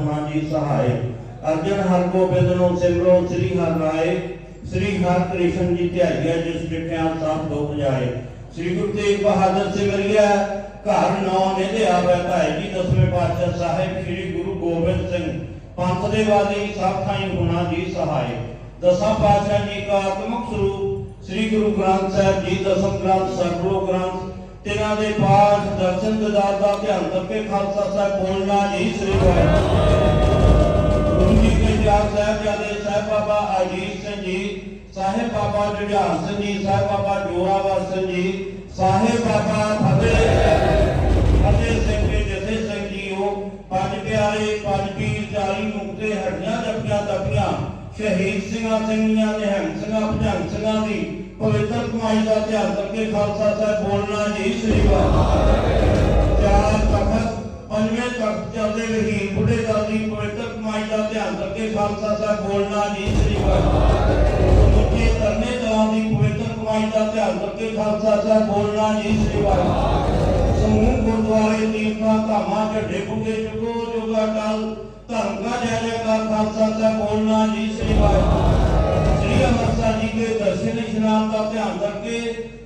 ਹੋਣਾ ਜੀ ਸਹਾਇ। ਅਰਜਨ ਹਰ ਗੋਬਿੰਦ ਨੂੰ ਸਿਮਰੋ, ਸ੍ਰੀ ਹਰਿ ਰਾਏ, ਸ੍ਰੀ ਹਰਿ ਕ੍ਰਿਸ਼ਨ ਜੀ ਧਿਆਈਆ ਜਿਸ ਡਿਠਿਆ ਸਭ ਦੁਖ ਜਾਏ ਸ੍ਰੀ ਗੁਰੂ ਤੇਗ ਬਹਾਦਰ ਸਿਮਰਿਆ ਘਰ ਨੌ ਨਿਧਿ ਆਵੇ ਭਾਈ ਜੀ, ਦਸਵੇਂ ਪਾਤਸ਼ਾਹ ਸਾਹਿਬ ਸ੍ਰੀ ਗੁਰੂ ਗੋਬਿੰਦ ਸਿੰਘ, ਪੰਥ ਦੇ ਵਾਲੀ ਸਭ ਥਾਈ ਹੋਣਾ ਜੀ ਸਹਾਇ। ਦਸਾਂ ਪਾਤਸ਼ਾਹ ਜੀ ਕਾ ਆਤਮਿਕ ਸਰੂਪ, ਸ੍ਰੀ ਗੁਰੂ ਗ੍ਰੰਥ ਸਾਹਿਬ ਜੀ, ਦਸਮ ਗ੍ਰੰਥ ਸਰਬਲੋ ਗ੍ਰੰਥ ਤਿਨਾਂ ਦੇ ਪਾਠ, ਦਰਸ਼ਨ ਦਿਦਾਰ ਦਾ ਧਿਆਨ ਕਰਕੇ ਖਾਲਸਾ ਸਾਹਿਬ ਬੋਲਣਾ ਜੀ, ਸ੍ਰੀ ਵਾਹਿਗੁਰੂ। ਗੁਰੂ ਜੀ ਕੇ ਚਾਰ ਸਾਹਿਬਜ਼ਾਦੇ ਸਾਹਿਬ ਬਾਬਾ ਅਜੀਤ ਸਿੰਘ ਜੀ, ਸਾਹਿਬ ਬਾਬਾ ਜੁਝਾਰ ਸਿੰਘ ਜੀ, ਸਾਹਿਬ ਬਾਬਾ ਜੋਰਾਵਰ ਸਿੰਘ ਜੀ, ਸਾਹਿਬ ਬਾਬਾ ਫਤਿਹ ਫਤਿਹ ਸਿੰਘ ਜੀ ਜਥੇ ਸਿੰਘ ਜੀ ਉਹ ਪੰਜ ਪਿਆਰੇ, ਪੰਜ ਪੀਰ, ਚਾਲੀ ਮੁਕਤੇ ਹੱਡੀਆਂ ਜੱਪੀਆਂ ਤਪੀਆਂ, ਸ਼ਹੀਦ ਸਿੰਘਾਂ, ਸਿੰਘੀਆਂ ਨਿਹੰਗ ਸਿੰਘਾਂ, ਭਜੰਗ ਸਿੰਘਾਂ ਦੀ ਪਵਿੱਤਰ ਕਮਾਈ ਦਾ ਧਿਆਨ ਕਰਕੇ ਖਾਲਸਾ ਸਾਹਿਬ ਬੋਲਣਾ ਜੀ ਸ੍ਰੀ ਵਾਹਿਗੁਰੂ ਚਾਰ ਤਖਤ ਪੰਜਵੇਂ ਤਖਤ ਚੱਲਦੇ ਵਹੀਰ ਬੁੱਢੇ ਦਲ ਦੀ ਪਵਿੱਤਰ ਕਮਾਈ ਦਾ ਧਿਆਨ ਕਰਕੇ ਖਾਲਸਾ ਸਾਹਿਬ ਬੋਲਣਾ ਜੀ ਸ੍ਰੀ ਵਾਹਿਗੁਰੂ ਸਮੁੱਚੇ ਧਰਨੇ ਦਲਾਂ ਦੀ ਪਵਿੱਤਰ ਕਮਾਈ ਦਾ ਧਿਆਨ ਕਰਕੇ ਖਾਲਸਾ ਸਾਹਿਬ ਬੋਲਣਾ ਜੀ ਸ੍ਰੀ ਵਾਹਿਗੁਰੂ ਸਮੂਹ ਗੁਰਦੁਆਰੇ ਤੀਰਥਾਂ ਧਾਮਾਂ ਝੱਡੇ ਬੁੱਗੇ ਜੁਗੋ ਜੁਗਾ ਟਲ ਧਰਮ ਕਾ ਜੈ ਜੈਕਾਰ ਖਾਲਸਾ ਸਾਹਿਬ ਬੋਲਣਾ ਜੀ ਸ੍ਰੀ ਵਾਹਿਗੁਰੂ ਸ੍ਰੀ ਅੰਮ੍ਰਿਤਸਰ ਜੀ ਕੇ ਦਰਸ਼ਨ ਇਸ਼ਨਾਨ ਦਾ ਧਿਆਨ ਕਰਕੇ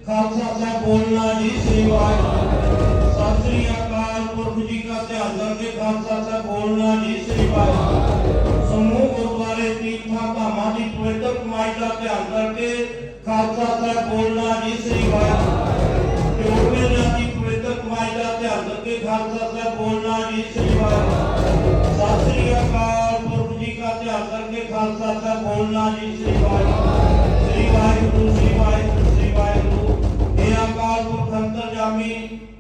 ਖਾਲਸਾ ਸਾਹਿਬ ਬੋਲਣਾ ਜੀ ਸ੍ਰੀ ਵਾਹਿਗੁਰੂ। ਸਤਿ ਸ੍ਰੀ ਅਕਾਲ ਪੁਰਖ ਜੀ ਦਾ ਧਿਆਨ ਕਰਕੇ ਖਾਲਸਾ ਸਾਹਿਬ ਬੋਲਣਾ ਜੀ ਸ੍ਰੀ ਵਾਹਿਗੁਰੂ। ਸਮੂਹ ਗੁਰਦੁਆਰੇ ਤੀਰਥਾਂ ਧਾਮਾਂ ਦੀ ਪਵਿੱਤਰ ਕਮਾਈ ਦਾ ਧਿਆਨ ਕਰਕੇ ਖਾਲਸਾ ਸਾਹਿਬ ਬੋਲਣਾ ਜੀ ਸ੍ਰੀ ਵਾਹਿਗੁਰੂ। ਜੋੜ ਮੇਲਿਆਂ ਦੀ ਪਵਿੱਤਰ ਕਮਾਈ ਦਾ ਧਿਆਨ ਕਰਕੇ ਖਾਲਸਾ ਸਾਹਿਬ ਬੋਲਣਾ ਜੀ ਸ੍ਰੀ ਵਾਹਿਗੁਰੂ। ਸਤਿ ਸ੍ਰੀ ਅਕਾਲ ਪੁਰਖ ਜੀ ਦਾ ਧਿਆਨ ਕਰਕੇ ਖਾਲਸਾ ਸਾਹਿਬ ਬੋਲਣਾ ਜੀ ਸ੍ਰੀ ਵਾਹਿਗੁਰੂ। ਸ੍ਰੀ ਵਾਹਿਗੁਰੂ ਸ੍ਰੀ ਵਾਹਿਗੁਰੂ ਸ੍ਰੀ ਵਾਹਿਗੁਰੂ ਇਹ ਅਕਾਲ ਪੁਰਖ ਅੰਤਰਜਾਮੀ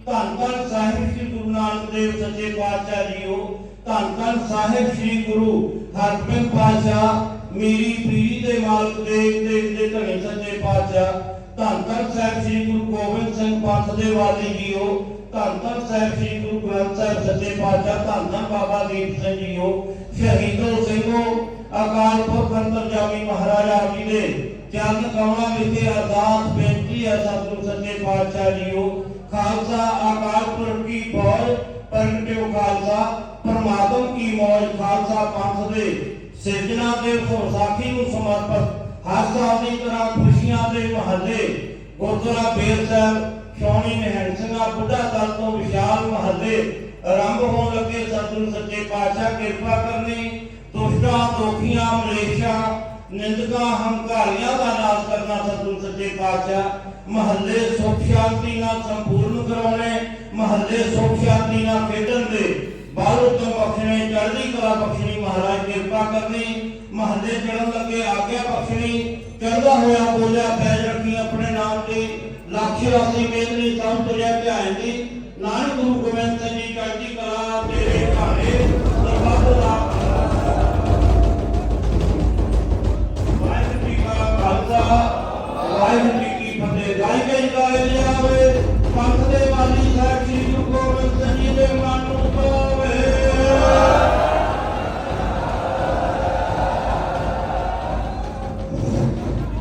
ਧੰਨ ਧੰਨ ਸਾਹਿਬ ਸ੍ਰੀ ਗੁਰੂ ਨਾਨਕ ਦੇਵ ਸੱਚੇ ਪਾਤਸ਼ਾਹ ਜੀਓ ਧੰਨ ਧੰਨ ਸਾਹਿਬ ਸ੍ਰੀ ਗੁਰੂ ਹਰਗੋਬਿੰਦ ਪਾਤਸ਼ਾਹ ਮੇਰੀ ਪੀਰੀ ਦੇ ਮਾਲਕ ਦੇਵ ਦੇਵ ਦੇ ਧਨੀ ਸੱਚੇ ਪਾਤਸ਼ਾਹ ਧੰਨ ਧੰਨ ਸਾਹਿਬ ਸ੍ਰੀ ਗੁਰੂ ਗੋਬਿੰਦ ਸਿੰਘ ਪੰਥ ਦੇ ਵਾਲੀ ਜੀਓ ਧੰਨ ਧੰਨ ਸਾਹਿਬ ਸ੍ਰੀ ਗੁਰੂ ਗ੍ਰੰਥ ਸਾਹਿਬ ਸੱਚੇ ਪਾਤਸ਼ਾਹ ਧੰਨ ਧੰਨ ਬਾਬਾ ਦੀਪ ਸਿੰਘ ਜੀਓ ਸ਼ਹੀਦੋ ਸਿੰਘੋ ਅਕਾਲ ਪੁਰਖ ਅੰਤਰਜਾਮੀ ਮਹਾਰਾਜਾ ਜੀ ਦੇ ਚਰਨ ਕਮਲਾਂ ਵਿਖੇ ਅਰਦਾਸ ਬੇਨਤੀ ਹੈ ਸਤਿਗੁਰੂ ਸੱਚੇ ਪਾਤਸ਼ਾਹ ਜੀਓ। ਖਾਲਸਾ ਅਕਾਲ ਪੁਰਖ ਕੀ ਫੌਜ ਪ੍ਰਗਟਿਓ ਖਾਲਸਾ, ਪਰਮਾਤਮ ਕੀ ਮੌਜ। ਖਾਲਸਾ ਪੰਥ ਦੇ ਸਿਰਜਣਾ ਦੇ ਵਿਸਾਖੀ ਨੂੰ ਸਮਰਪਿਤ, ਹਰ ਸਾਲ ਦੀ ਤਰ੍ਹਾਂ ਖੁਸ਼ੀਆਂ ਦੇ ਮਹੱਲੇ, ਗੁਰਦੁਆਰਾ ਬੇਰ ਸਾਹਿਬ ਸ਼ੌਣੀ ਨਿਹੰਗ ਸਿੰਘਾਂ, ਬੁੱਢਾ ਦਲ ਤੋਂ ਵਿਸ਼ਾਲ ਮਹੱਲੇ, ਆਰੰਭ ਹੋਣ ਲੱਗੇ ਸਤਿਗੁਰੂ ਸੱਚੇ ਪਾਤਸ਼ਾਹ, ਕਿਰਪਾ ਕਰਨੀ, ਦੁਸ਼ਟਾਂ, ਦੋਖੀਆਂ ਮਲੇਸ਼ਾਂ ਨਿੰਦਕਾਂ ਹੰਕਾਰੀਆਂ ਦਾ ਨਾਸ਼ ਕਰਨਾ ਸਤਿਗੁਰੂ ਸੱਚੇ ਪਾਤਸ਼ਾਹ। ਮਹੱਲੇ ਸੁਖ ਸ਼ਾਂਤੀ ਨਾਲ ਸੰਪੂਰਨ ਕਰਾਉਣੇ, ਮਹੱਲੇ ਸੁਖ ਸ਼ਾਂਤੀ ਨਾਲ ਖੇਡਣ ਦੇ। ਬਾਹਰੋਂ ਤੋਂ ਬਖਸ਼ਣੇ, ਚੜ੍ਹਦੀ ਕਲਾ ਬਖਸ਼ਣੀ ਮਹਾਰਾਜ ਕਿਰਪਾ ਕਰਨੀ। ਮਹੱਲੇ ਚੜਨ ਲੱਗੇ ਆਗਿਆ ਬਖਸ਼ਣੀ। ਚੜਦਾ ਹੋਇਆ ਬੋਲਿਆ ਪੈਜ ਰੱਖੀ ਆਪਣੇ ਨਾਮ ਤੇ। ਲੱਖ ਰਾਸੀ ਮੇਦਨੀ ਸਭ ਤੁਰਿਆ ਧਿਆਨ ਦੀ ਨਾਨਕ ਗੁਰੂ ਗੋਬਿੰਦ ਸਿੰਘ ਜੀ, ਚੜ੍ਹਦੀ ਕਲਾ ਤੇਰੇ ਘਾੜੇ। ਸਰਬੱਤ ਦਾ